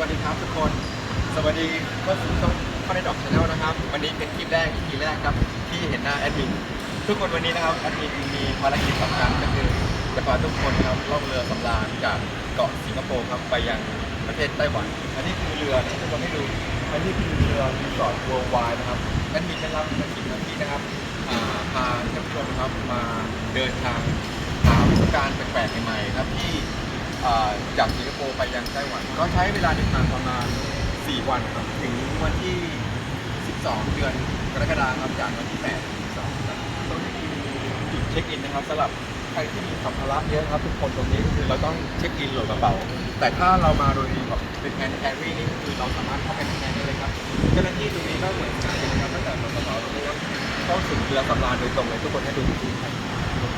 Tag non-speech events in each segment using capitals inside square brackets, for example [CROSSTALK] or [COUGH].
วัสดีครับทุกคน สวัสดีเข้าสู่ช่องข้อในดอกชาแนลนะครับ วันนี้เป็นคลิปแรก EP แรกครับที่เห็นหน้าแอดมินทุกคนวันนี้นะครับแอดมินมีภารกิจสำคัญก็คือจะพาทุกคนครับล่องเรือสำราญจากเกาะสิงคโปร์ครับไปยังประเทศไต้หวัน อันนี้คือเรือที่ทุกคนให้ดูอันนี้คือเรือรีสอร์ทเวิร์ลไวนะครับแอดมินได้รับภารกิจหน้าที่นะครับพาท่านผู้ชมครับมาเดินทางหาประสบการณ์แปลกๆใหม่ๆครับที่ อ่าจากสิงคโปร์ไปยังไต้หวัน ก็ใช้เวลาเดินทางประมาณ 4 วันครับถึงวันที่ 12 เดือนกรกฎาคมครับจากวันที่8ถึง12ครับตรงนี้คือจุดเช็คอินนะครับสำหรับใครที่มีสัมภาระเยอะครับทุกคนตรงนี้ก็คือเราต้องเช็คอินโหลดกระเป๋า แต่ถ้าเรามาโดยแบบเป็นแฮนแครี่นี่คือเราสามารถเข้าไปในแฮนด์ได้เลยครับเจ้าหน้าที่ตรงนี้ก็เหมือนกันนะครับตั้งแต่โหลดกระเป๋าตรงนี้เข้าถึงเรือสำราญโดยตรงเลยทุกคนให้ดูดีๆครับ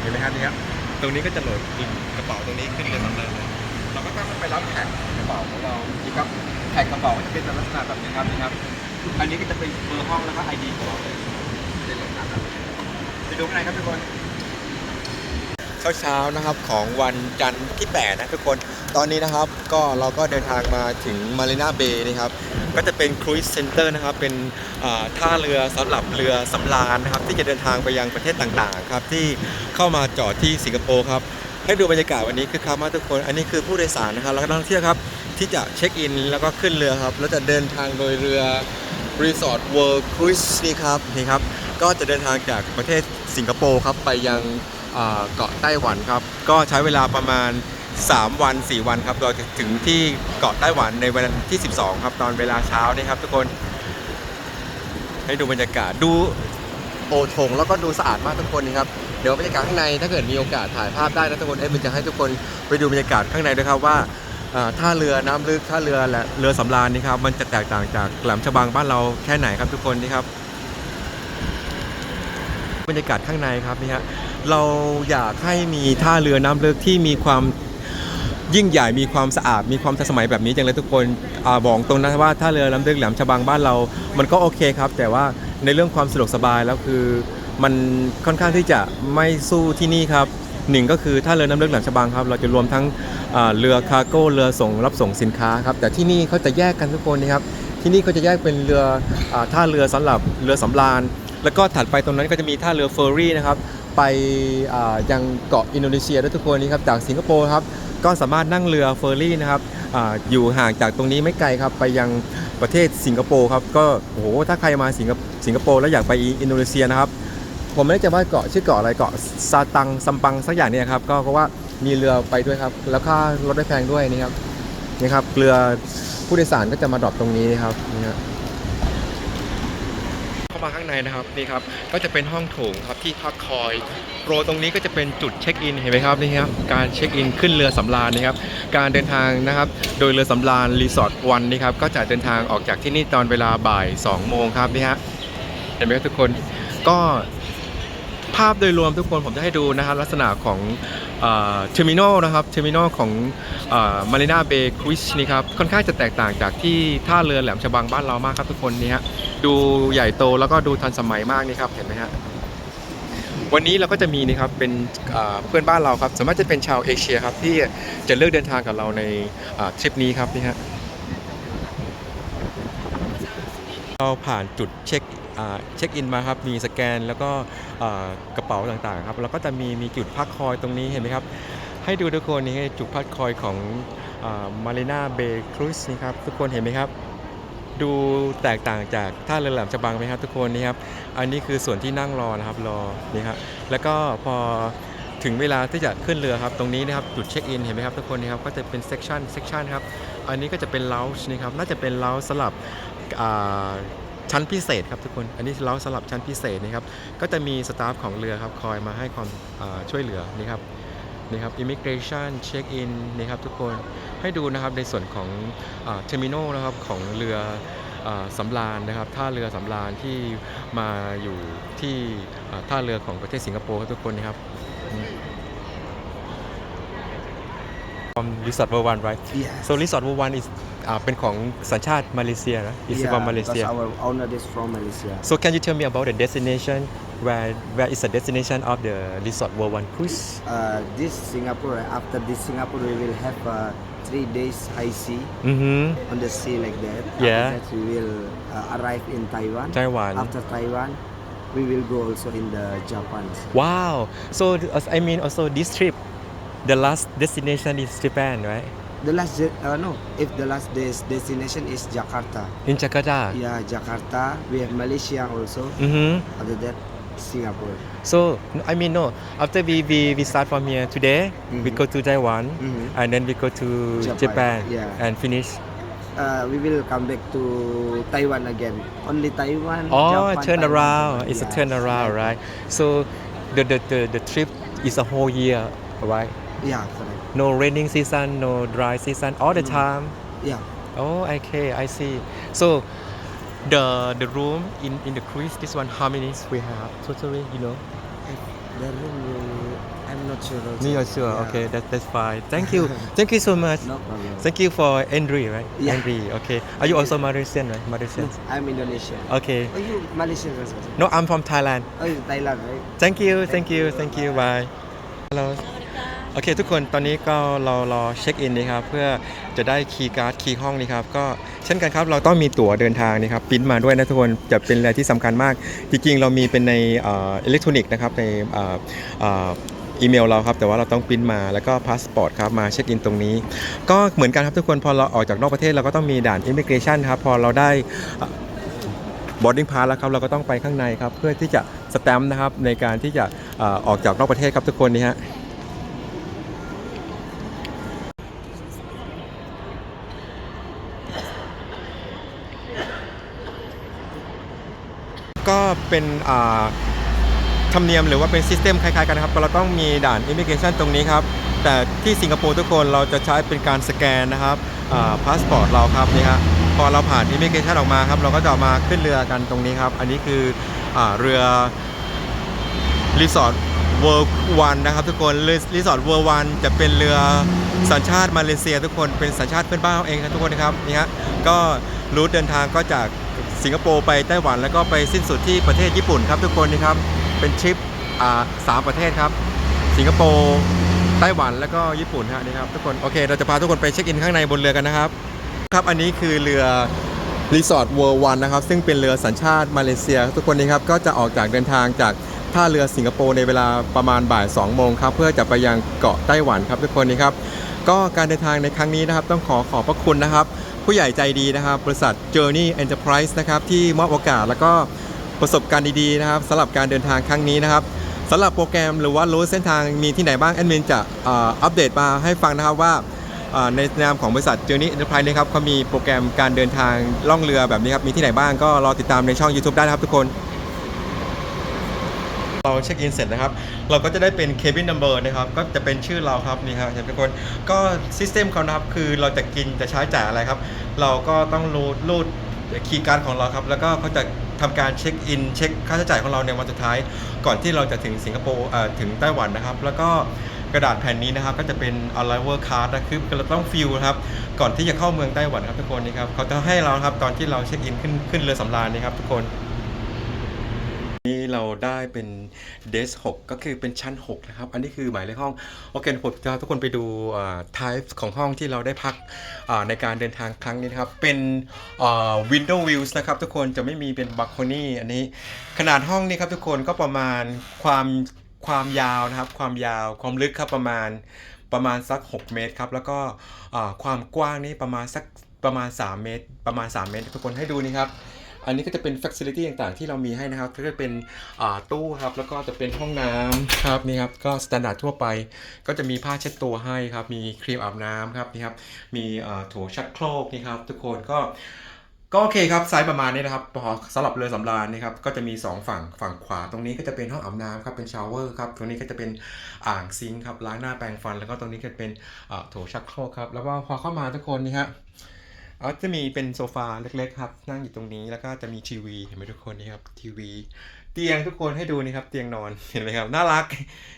เห็นไหมครับเนี่ย ตรงนี้ก็จะโหลดกระเป๋าตรงนี้ขึ้นเรือสำราญเลยเราก็ต้องไปรับแขกกระเป๋าของเราที่ครับแขกกระเป๋าจะเป็นลักษณะแบบนี้ครับนี่ครับ อันนี้ก็จะเป็นเบอร์ห้องแล้วก็ไอดีของเราเลยเป็นลักษณะแบบนี้ไปดูข้างในครับทุกคน เช้าๆนะครับของวันจันทร์ที่8นะทุกคน ตอนนี้นะครับก็เราก็เดินทางมาถึงมารีนาเบย์นะครับ ก็จะเป็นครู i เซ็นเตอร์นะครับ เป็นท่าเรือสำหรับเรือสำราญนะครับ ที่จะเดินทางไปยังประเทศต่างๆครับที่เข้ามาจอดที่สิงคโปร์ครับให้ดูบรรยากาศวันนี้คือคักมาทุกคน อันนี้คือผู้โดยสารนะครับแล้วก็นักท่องเที่ยวครับที่จะเช็คอินแล้วก็ขึ้นเรือครับแล้วจะเดินทางโดยเรือรีสอร์ทเวิร์ครูซนี่ครับนี่ครับก็จะเดินทางจากประเทศสิงคโปร์ครับไปยัง เกาะไต้หวันครับ ก็ใช้เวลาประมาณ 3 วัน 4 วันครับ เราจะถึงที่เกาะไต้หวันในวันที่ 12 ครับ ตอนเวลาเช้านี่ครับทุกคน ให้ดูบรรยากาศดูโอทงแล้วก็ดูสะอาดมากทุกคนนี่ครับ เดี๋ยวบรรยากาศข้างในถ้าเกิดมีโอกาสถ่ายภาพได้นะทุกคนเอ้ยมันจะให้ทุกคนไปดูบรรยากาศข้างในด้วยครับว่าท่าเรือน้ำลึกท่าเรือและเรือสำราญนี่ครับมันจะแตกต่างจากแหลมฉบังบ้านเราแค่ไหนครับทุกคนนี่ครับ บรรยากาศข้างในครับนี่ฮะ เราอยากให้มีท่าเรือน้ำลึกที่มีความยิ่งใหญ่มีความสะอาดมีความทันสมัยแบบนี้จังเลยทุกคนอาบอกตรงนะว่าท่าเรือน้ำลึกแหลมฉบังบ้านเรา มันก็โอเคครับ แต่ว่าในเรื่องความสะดวกสบายแล้วคือ มันค่อนข้างที่จะไม่สู้ที่นี่ครับหนึ่งก็คือท่าเรือน้ำลึกแหลมฉบังครับ เราจะรวมทั้งเรือคาร์โก้เรือส่งรับส่งสินค้าครับแต่ที่นี่เขาจะแยกกันทุกคนนะครับที่นี่เขาจะแยกเป็นเรืออท่าเรือสำหรับเรือสำราญแล้วก็ถัดไปตรงนั้นก็จะมีท่าเรือเฟอร์รี่นะครับ ไปยังเกาะอินโดนีเซียด้วยทุกคนนี่ครับจากสิงคโปร์ครับก็สามารถนั่งเรือเฟอร์รี่นะครับออยู่ห่างจากตรงนี้ไม่ไกลครับไปยังประเทศสิงคโปร์ครับก็โอ้โหถ้าใครมาสิงคสิงคโปร์แล้วอยากไปอินโดนีเซียนะครับผมไม่แน่ใจว่าเกาะชื่อเกาะอะไรเกาะซาตังซัมปังสักอย่างเนี่ยครับก็เพราะว่ามีเรือไปด้วยครับแล้วค่ารถไม่แพงด้วยนี่ครับนี่ครับเรือผู้โดยสารก็จะมาดรอปตรงนี้ครับนี่ครับามาข้างในนะครับนี่ครับก็จะเป็นห้องโถงครับที่พักคอยโปรตรงนี้ก็จะเป็นจุดเช็คอินเห็นไหมครับนี่ครับการเช็คอินขึ้นเรือสำราญนะครับการเดินทางนะครับโดยเรือสำราญรีสอร์ทวันนี่ครับก็จะเดินทางออกจากที่นี่ตอนเวลาบ่าย2โมงครับนี่ฮะเห็นไหมครับทุกคนก็ ภาพโดยรวมทุกคนผมจะให้ดูนะครับลักษณะของเทอร์มินอลนะครับเทอร์มินอลของมารีนาเบย์ครูซนี่ครับค่อนข้างจะแตกต่างจากที่ท่าเรือแหลมฉบังบ้านเรามากครับทุกคนนี่ฮะดูใหญ่โตแล้วก็ดูทันสมัยมากนี่ครับเห็นไหมฮะวันนี้เราก็จะมีนี่ครับเป็นเพื่อนบ้านเราครับสามารถจะเป็นชาวเอเชียครับที่จะเลือกเดินทางกับเราในทริปนี้ครับนี่ฮะเราผ่านจุดเช็ค เช็คอินมาครับมีสแกนแล้วก็กระเป๋าต่างๆครับแล้วก็จะมีมีจุดพักคอยตรงนี้เห็นไหมครับ ให้ดูทุกคนนี่ให้จุดพักคอยของมารีนาเบย์ครูซนี่ครับทุกคนเห็นไหมครับ ดูแตกต่างจากท่าเรือแหลมฉบังไหมครับทุกคนนี่ครับอันนี้คือส่วนที่นั่งรอนะครับรอนี่ครับแล้วก็พอถึงเวลาที่จะขึ้นเรือครับ ตรงนี้นะครับจุดเช็คอินเห็นไหมครับทุกคนนี่ครับ ก็จะเป็นเซ c ชันเซ c ชันครับ อันนี้ก็จะเป็นเลาส์นี่ครับ น่าจะเป็นเลาส์สลับ ชั้นพิเศษครับทุกคน อันนี้เราสลับชั้นพิเศษนะครับ ก็จะมีสตาฟของเรือครับคอยมาให้ความอ่าช่วยเหลือนี่ครับนี่ครับ immigration check in นี่ครับทุกคน ให้ดูนะครับในส่วนของเทอร์มินอลนะครับของเรืออาสำราญนะครับท่าเรือสำราญที่มาอยู่ที่อ่าท่าเรือของประเทศสิงคโปร์ครับทุกคนนะครับ from Resort World One right Yes. so Resort World One is อ่าเป็นของสัญชาติมาเลเซียนะ is yeah, from Malaysia because our owner is from Malaysia. So can you tell me about the destination? Where where is the destination of the Resort World One Cruise? Uh, this Singapore, after this Singapore, we will have uh, three days high sea mm-hmm on the sea like that. Yeah. After that, we will uh, arrive in Taiwan. Taiwan After Taiwan, we will go also in the Japan. wow so th- I mean also this trip the last destination is Japan right The last, uh, no, if the last des- destination is Jakarta. in Jakarta Yeah, Jakarta. We have Malaysia also. mm-hmm After that, Singapore. So I mean no. After we we, we start from here today, we Mhm. go to Taiwan, Mhm. and then we go to Japan, Japan, yeah. and finish. Uh, we will come back to Taiwan again. Only Taiwan. Oh, Japan, turn Taiwan, around. Japan. It's a turn around, right? So the, the the the trip is a whole year, right? Yeah, correct. No raining season, no dry season, all the No. time. Yeah. Oh, okay, I see. So the the room in in the cruise, this one, how many we have totally? You know. The room will, I'm not sure. Also. Me sure. Yeah. Okay, that that's fine. Thank you. [LAUGHS] Thank you so much. No problem. Thank you for Henry, right? Yeah. Henry, okay. Are you also Malaysian, right? Malaysian. No, I'm Indonesian. Okay. Are you Malaysian also? No, I'm from Thailand. Oh, you Thailand, right? Thank you, thank you, thank you, bye. Hello. โอเคทุกคนตอนนี้ก็เรารอเช็คอินนะครับเพื่อจะได้คีย์การ์ดคีย์ห้องนี่ครับก็เช่นกันครับเราต้องมีตั๋วเดินทางนี่ครับปิ้นมาด้วยนะทุกคนจะเป็นอะไรที่สำคัญมาก จริงๆ เรามีเป็นในอิเล็กทรอนิกส์นะครับในอีเมลเราครับแต่ว่าเราต้องปริ้นมาแล้วก็พาสปอร์ตครับมาเช็คอินตรงนี้ ก็เหมือนกันครับทุกคนพอเราออกจากนอกประเทศเราก็ต้องมีด่านอิมิเกรชันครับพอเราได้บอร์ดิ้งพาสแล้วครับเราก็ต้องไปข้างในครับเพื่อที่จะสแตมป์นะครับในการที่จะออกจากนอกประเทศครับทุกคนนี่ฮะ ก็ เป็นธรรมเนียมหรือว่าเป็นซิสเต็มคล้ายๆกันนะครับเราต้องมีด่านอิมิเกชันตรงนี้ครับ แต่ที่สิงคโปร์ทุกคนเราจะใช้เป็นการสแกนนะครับพาสปอร์ตเราครับนี่ฮะพอเราผ่านอิมิเกชันออกมาครับ เราก็จะมาขึ้นเรือกันตรงนี้ครับ อันนี้คืออเรือรีสอร์ทเวิร์วันนะครับทุกคนรีสอร์ทเวิร์วันจะเป็นเรือสัญชาติมาเลเซียทุกคนเป็นสัญชาติเพื่อนบ้านเองครับทุกคนครับนี่ฮะก็รูทเดินทางก็จาก สิงคโปร์ไปไต้หวันแล้วก็ไปสิ้นสุดที่ประเทศญี่ปุ่นครับทุกคนนะครับเป็นทริปอ่าสามประเทศครับ สิงคโปร์ไต้หวันแล้วก็ญี่ปุ่นฮะนี่ครับทุกคนโอเค เราจะพาทุกคนไปเช็คอินข้างในบนเรือกันนะครับครับอันนี้คือเรือรีสอร์ทเวิร์วันนะครับซึ่งเป็นเรือสัญชาติมาเลเซีย ทุกคนนี้ครับก็จะออกจากเดินทางจากท่าเรือสิงคโปร์ในเวลาประมาณบ่าย2โมงครับเพื่อจะไปยังเกาะไต้หวันครับทุกคนนี้ครับ ก็การเดินทางในครั้งนี้นะครับ ต้องขอขอบพระคุณนะครับ ผู้ใหญ่ใจดีนะครับ บริษัท Journey Enterprise นะครับที่มอบโอกาสแล้วก็ประสบการณ์ดีๆนะครับสำหรับการเดินทางครั้งนี้นะครับสำหรับโปรแกรมหรือว่ารู้เส้นทางมีที่ไหนบ้างแอดมินจะอัปเดตมาให้ฟังนะครับว่าในนามของบริษัท Journey Enterprise นะครับเขามีโปรแกรมการเดินทางล่องเรือแบบนี้ครับมีที่ไหนบ้างก็รอติดตามในช่อง YouTube ได้นะครับทุกคน เราเช็คอินเสร็จนะครับ เราก็จะได้เป็น cabin number นะครับ ก็จะเป็นชื่อเราครับนี่ครับเห็นทุกคน ก็ซิสเต็มเขานะครับ คือเราจะกินจะใช้จ่ายอะไรครับ เราก็ต้องรูดรูดคีย์การ์ดของเราครับ แล้วก็เขาจะทำการเช็คอินเช็คค่าใช้จ่ายของเราในวันสุดท้าย ก่อนที่เราจะถึงสิงคโปร์ถึงไต้หวันนะครับ แล้วก็กระดาษแผ่นนี้นะครับ ก็จะเป็น arrival card นะคือเราต้องฟิลครับ ก่อนที่จะเข้าเมืองไต้หวันครับทุกคนนี่ครับเขาจะให้เราครับตอนที่เราเช็คอินขึ้นขึ้นเรือสำราญนี่ครับทุกคน นี่เราได้เป็นเดส6ก็คือเป็นชั้น 6 นะครับ อันนี้คือหมายเลขห้อง โอเคผมจะพาทุกคนไปดูอ่า type ของห้องที่เราได้พักอ่าในการเดินทางครั้งนี้นะครับ เป็นอ่า window views นะครับ ทุกคนจะไม่มีเป็น balcony อันนี้ขนาดห้องนี่ครับทุกคนก็ประมาณความความยาวนะครับ ความยาวความลึกครับประมาณประมาณสัก 6 เมตรครับ แล้วก็อ่าความกว้างนี่ประมาณสักประมาณ 3 เมตร ประมาณ 3 เมตร ทุกคนให้ดูนี่ครับ อันนี้ก็จะเป็น facility ต่างๆ ที่เรามีให้นะครับก็จะเป็นตู้ครับแล้วก็จะเป็นห้องน้ำครับนี่ครับก็สแตนดาร์ดทั่วไป ก็จะมีผ้าเช็ดตัวให้ครับมีครีมอาบน้ำครับนี่ครับมีอ่าโถชักโครกนี่ครับทุกคนก็ก็โอเคครับไซส์ประมาณนี้นะครับพอสำหรับเรือสำราญนี่ครับก็จะมี 2 ฝั่งฝั่งขวาตรงนี้ก็จะเป็นห้องอาบน้ำครับเป็นชาวเวอร์ครับตรงนี้ก็จะเป็นอ่างซิงค์ครับล้างหน้าแปรงฟัน แล้วก็ตรงนี้ก็เป็นโถชักโครกครับแล้วก็พอเข้ามาทุกคนนี่ฮะ อ๋อจะมีเป็นโซฟาเล็กๆครับนั่งอยู่ตรงนี้แล้วก็จะมีทีวีเห็นไหมทุกคนนี่ครับทีวี เตียงทุกคนให้ดูนี่ครับเตียงนอนเห็นไหมครับน่ารัก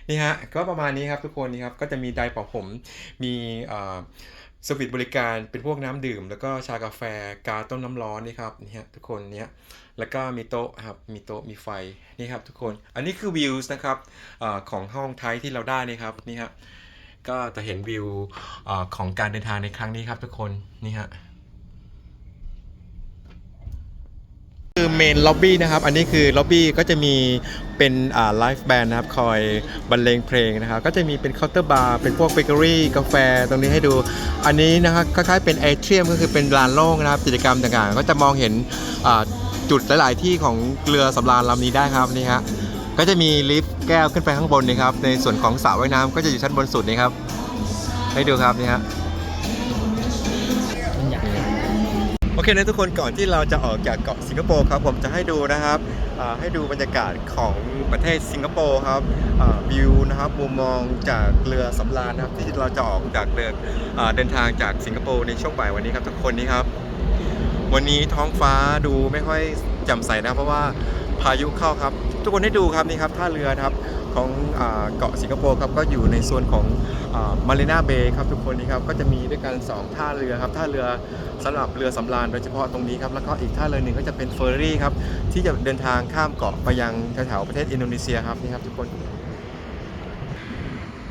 นี่ฮะก็ประมาณนี้ครับทุกคนนี่ครับก็จะมีไดร์เป่าผมมีเอ่อสวิตบริการเป็นพวกน้ำดื่ม แล้วก็ชากาแฟกาต้มน้ำร้อนนี่ครับนี่ฮะทุกคนเนี้ยแล้วก็มีโต๊ะครับมีโต๊ะมีไฟนี่ครับทุกคนอันนี้คือวิวส์นะครับอของห้องไทยที่เราได้นี่ครับนี่ฮะก็จะเห็นวิวอของการเดินทางในครั้งนี้ครับทุกคนนี่ฮะ คือเมนล็อบบี้นะครับ อันนี้คือล็อบบี้ก็จะมีเป็นอ่าไลฟ์แบนด์นะครับ คอยบรรเลงเพลงนะครับ ก็จะมีเป็นเคาน์เตอร์บาร์ เป็นพวกเบเกอรี่กาแฟตรงนี้ให้ดู อันนี้นะครับคล้ายๆเป็นแอเทียมก็คือเป็นลานโล่งนะครับ กิจกรรมต่างๆ ก็จะมองเห็นอ่าจุดหลายๆที่ของเรือสำราญลำนี้ได้ครับนี่ฮะ ก็จะมีลิฟต์แก้วขึ้นไปข้างบนนะครับ ในส่วนของสระว่ายน้ำก็จะอยู่ชั้นบนสุดนี่ครับ ให้ดูครับนี่ฮะ เคนะทุกคนก่อนที่เราจะออกจากเกาะสิงคโปร์ครับผมจะให้ดูนะครับให้ดูบรรยากาศของประเทศสิงคโปร์ครับวิวนะครับมุมมองจากเรือสำราญนะครับที่เราจะออกจากเรือเดินทางจากสิงคโปร์ในช่วงบ่ายวันนี้ครับทุกคนนี่ครับ วันนี้ท้องฟ้าดูไม่ค่อยแจ่มใสนะเพราะว่าพายุเข้าครับ ทุกคนได้ดูครับนี่ครับท่าเรือครับ ของเกาะสิงคโปร์ครับก็อยู่ในส่วนของมารีนาเบย์ครับทุกคนนี่ครับก็จะมีด้วยกัน 2 ท่าเรือครับท่าเรือสำหรับเรือสำราญโดยเฉพาะตรงนี้ครับแล้วก็อีกท่าเรือหนึ่งก็จะเป็นเฟอร์รี่ครับที่จะเดินทางข้ามเกาะไปยังแถวๆประเทศอินโดนีเซียครับนี่ครับทุกคน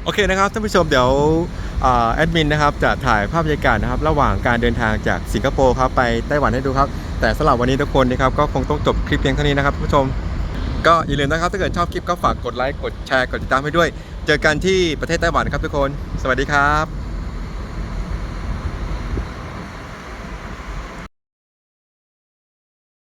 โอเคนะครับท่านผู้ชมเดี๋ยวแอดมินนะครับจะถ่ายภาพบรรยากาศนะครับระหว่างการเดินทางจากสิงคโปร์ครับไปไต้หวันให้ดูครับ แต่สำหรับวันนี้ทุกคนนะครับก็คงต้องจบคลิปเพียงเท่านี้นะครับท่านผู้ชม ก็อย่าลืมนะครับ ถ้าเกิดชอบคลิปก็ฝากกดไลค์ กดแชร์ กดติดตามให้ด้วย เจอกันที่ประเทศไต้หวันครับทุกคน สวัสดีครับ